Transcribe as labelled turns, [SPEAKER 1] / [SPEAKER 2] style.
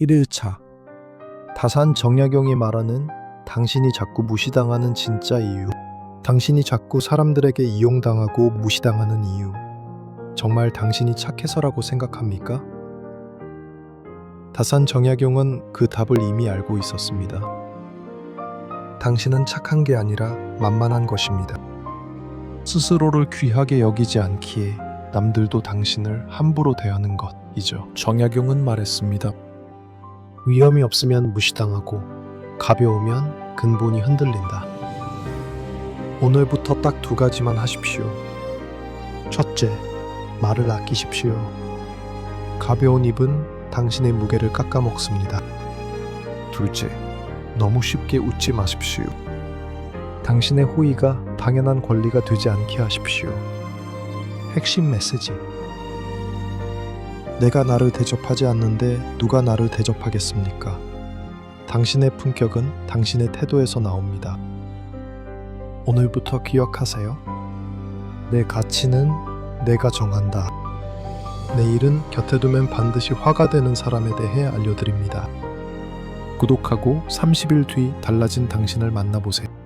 [SPEAKER 1] 1일차 다산 정약용이 말하는 당신이 자꾸 무시당하는 진짜 이유 당신이 자꾸 사람들에게 이용당하고 무시당하는 이유 정말 당신이 착해서라고 생각합니까? 다산 정약용은 그 답을 이미 알고 있었습니다. 당신은 착한 게 아니라 만만한 것입니다. 스스로를 귀하게 여기지 않기에 남들도 당신을 함부로 대하는 것이죠. 정약용은 말했습니다. 위험이 없으면 무시당하고 가벼우면 근본이 흔들린다. 오늘부터 딱 두 가지만 하십시오. 첫째, 말을 아끼십시오. 가벼운 입은 당신의 무게를 깎아먹습니다. 둘째, 너무 쉽게 웃지 마십시오. 당신의 호의가 당연한 권리가 되지 않게 하십시오. 핵심 메시지. 내가 나를 대접하지 않는데 누가 나를 대접하겠습니까? 당신의 품격은 당신의 태도에서 나옵니다. 오늘부터 기억하세요. 내 가치는 내가 정한다. 내일은 곁에 두면 반드시 화가 되는 사람에 대해 알려드립니다. 구독하고 30일 뒤 달라진 당신을 만나보세요.